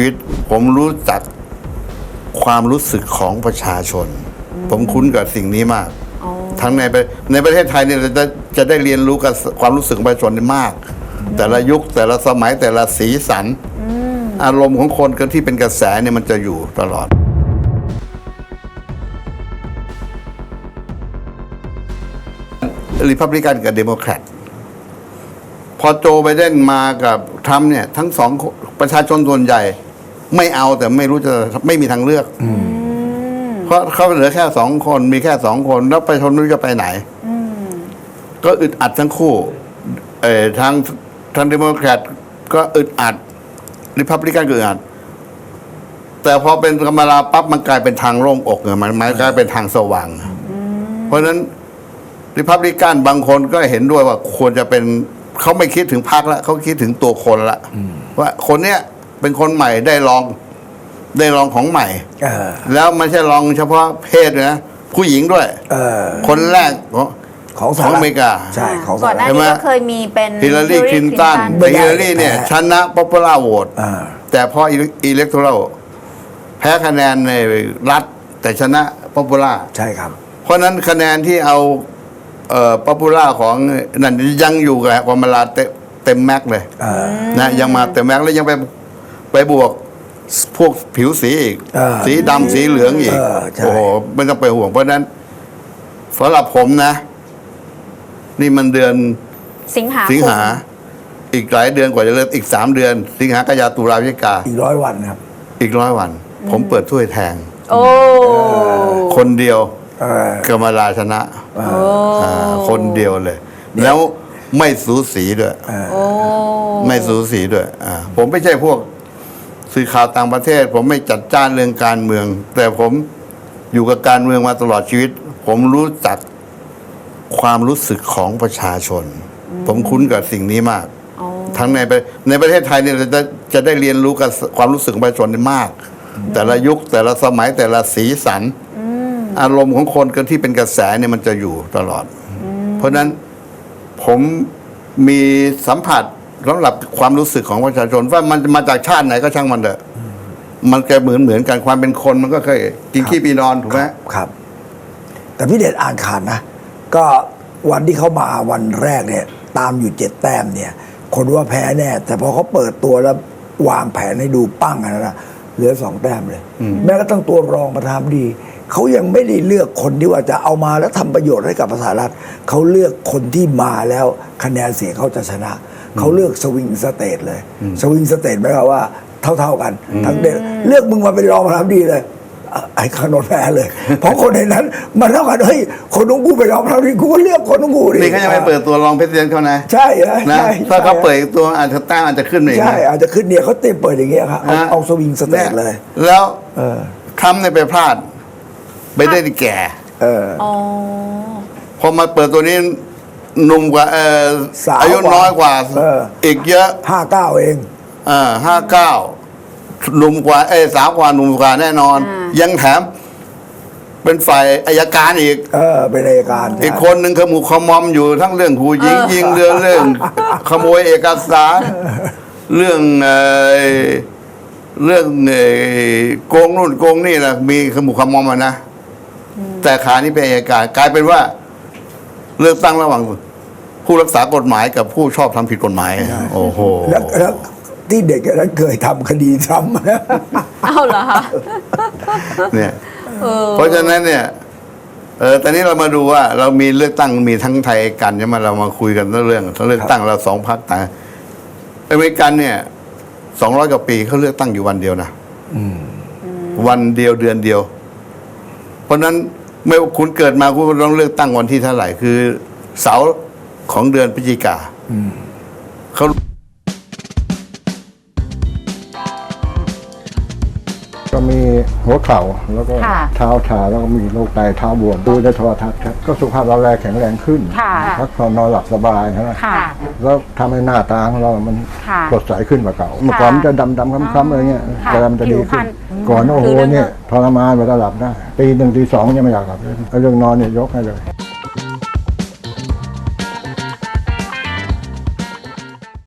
ชีวิตผมรู้จักความรู้สึกของประชาชน ผมคุ้นกับสิ่งนี้มาก ทั้งในประในประเทศไทยเนี่ยเราจะจะได้เรียนรู้กับความรู้สึกของประชาชนมาก แต่ละยุคแต่ละสมัยแต่ละสีสัน อารมณ์ของคนกันที่เป็นกระแสเนี่ยมันจะอยู่ตลอดริพับลิกันกับเดโมแครตพอโจไบเดนมากับทรัมป์เนี่ย ทั้งสองคนประชาชนส่วนใหญ่ ไม่เอาแต่ไม่รู้จะไม่มีทางเลือก เพราะเขาเหลือแค่สองคนมีแค่สองคน แล้วประชาชนไม่รู้จะไปไหน ก็อึดอัดทั้งคู่ เอ่อทางทางเดโมแครตก็อึดอัดริพับลิกันก็อึดอัด แต่พอเป็นกรรมลาปั๊บมันกลายเป็นทางโล่งอกไงมันมันกลายเป็นทางสว่าง เพราะฉะนั้นริพับลิกันบางคนก็เห็นด้วยว่าควรจะเป็นเขาไม่คิดถึงพรรคแล้วเขาคิดถึงตัวคนละว่าคนเนี้ย เป็นคนใหม่ได้ลอง ได้ลองของใหม่ เออ แล้วไม่ใช่ลองเฉพาะเพศนะผู้หญิงด้วย เออ คนแรกของของสหของรัฐอเมริกา ใช่ของสก่อหนหรัน้าฐใช่ไหมนี้ก็เคยมีเป็นฮิลลารีคลินตันไม่แต่ได้ฮิลลารีเนี่ยแพ้ชนะป๊อปปูล่าโหวตอ่า แต่พออิเล็กทรัลแพ้คะแนนในรัฐ แต่ชนะป๊อปปูล่า ใช่ครับ เพราะฉะนั้นคะแนนที่เอาเอ่อป๊อปปูล่าของนั่นยังอยู่กับความเวลาเต็มเต็มแม็กซ์เลยเออ นะยังมาเต็มแม็กซ์แล้วยังไป ไปบวกพวกผิวสีอีก เออสีดำสีเหลืองอีก เออใช่ โอ้โหไม่ต้องไปห่วงเพราะฉะนั้นสำหรับผมนะ นี่มันเดือนสิงหาสิงหาคมอีกหลายเดือนกว่าจะเริ่มอีกสามเดือน สิงหากันยาตุลาพฤศจิกา อีกร้อยวันครับ อีกร้อยวัน ผมเปิดถ้วยแทง โอ้คนเดียวเออ กรรมลาชนะโอ้อ่าคนเดียวเลย แล้วไม่สูสีด้วย โอ้ ไม่สูสีด้วยอ่าผมไม่ใช่พวก สื่อข่าวต่างประเทศ ผมไม่จัดจ้านเรื่องการเมือง แต่ผมอยู่กับการเมืองมาตลอดชีวิต ผมรู้จักความรู้สึกของประชาชน ผมคุ้นกับสิ่งนี้มากโอ้ทั้งในประในประเทศไทยเนี่ยเราจะจะได้เรียนรู้กับความรู้สึกของประชาชนมาก แต่ละยุคแต่ละสมัยแต่ละสีสัน อารมณ์ของคนกันที่เป็นกระแสเนี่ยมันจะอยู่ตลอด เพราะฉะนั้นผมมีสัมผัส สำหรับความรู้สึกของประชาชนว่ามันจะมาจากชาติไหนก็ช่างมันเถอะมันแกเหมือนเหมือนกันความเป็นคนมันก็เคยกินขี้ปีนอนถูกไหมครับ แต่พี่เดชอ่านข่าวนะ ก็วันที่เขามาวันแรกเนี่ย ตามอยู่เจ็ดแต้มเนี่ย คนว่าแพ้แน่แต่พอเขาเปิดตัวแล้ววางแผนให้ดูปั้งกันนะเหลือสองแต้มเลย แม้กระทั่งตัวรองประธานาธิบดีเขายังไม่ได้เลือกคนที่ว่าจะเอามาแล้วทำประโยชน์ให้กับประชารัฐเขาเลือกคนที่มาแล้วคะแนนเสียงเขาจะชนะ เขาเลือกสวิงสเตทเลย สวิงสเตทหมายความว่าเท่า ๆกัน ทั้งเด็เลือกมึงมาเป็นรองประธานาธิบดีเลยไอ้ขนนแพ้เลย เพราะคนในนั้นมันเท่ากันเฮ้ยคนของกูไปรองเราดิกูก็เลือกคนของกูดินี่เขายังไม่เปิดตัวรองเพรสิดเนเขานะ ใช่นะนะใช่ถ้าเขาใช่เปิดอีกตัวอาจจะแต้มอาจจะขึ้นไปอีกใช่นะอาจจะขึ้นเนี่ยเขาเต็มเปิดอย่างเงี้ยครับเอานะเอาสวิงสเตทเลย แล้วเออทรัมป์เนี่ยไปพลาด ไปได้แก่ เออโอ้พอมาเปิดตัวนี้ หนุ่มกว่าเออสาวอายุกว่าน้อยกว่าเออ อีกเยอะห้าเก้าเอง อ่าห้าเก้าหนุ่มกว่าเอ้ยสาวกว่าหนุ่มกว่าแน่นอนยังแถม เป็นฝ่ายอายการอีก เออ เป็นอัยการอีกคนหนึ่งขมุกขมอมอยู่ทั้งเรื่องหูยิงยิงเรื่องเรื่อง ขโมยเอกสาร เรื่องเอ่อเรื่องเอ่อโกงนู่นโกงนี่นะมีขมุกขมอมอะนะแต่ขานี่เป็นอายการกลายเป็นว่า เลือกตั้งระหว่าง ผู้รักษากฎหมายกับผู้ชอบทำผิดกฎหมาย โอ้โหแล้วแล้วที่เด็กนั้นเคยทำคดีซ้ำนะเอาเหรอคะเนี่ยเออเพราะฉะนั้นเนี่ยเออตอนนี้เรามาดูว่าเรามีเลือกตั้งมีทั้งไทยกันใช่ไหมเรามาคุยกันเรื่องเลือกตั้งเราสองพักต่างอเมริกันเนี่ยสองร้อยกว่าปีเขาเลือกตั้งอยู่วันเดียวนะวันเดียวเดือนเดียว เพราะฉะนั้น ไม่ว่าคุณเกิดมาคุณต้องเลือกตั้งวันที่เท่าไหร่คือ เสาร์ของเดือนพฤศจิกาเข มีหัวเข่าแล้วก็ค่ะเท้าชาแล้วก็มีโรคไตเท้าบวมดูในโทรทัศน์ครับก็สุขภาพเราแรงแข็งแรงขึ้นค่ะ พักผ่อนนอนหลับสบายใช่ไหมค่ะ แล้วทำให้หน้าตาของเรามันค่ะสดใสขึ้นกว่าเก่าเมื่อก่อนมันจะดำดำๆคล้ำๆอะไรเงี้ยค่ะแต่มันจะดีขึ้นผิวพรรณก่อนโอ้โหคือเรื่อง เนี่ยทรมานเวลาหลับได้ตีหนึ่งตีสองยังไม่อยากหลับเลยไอ้เรื่องนอนเนี่ยยกให้เลยค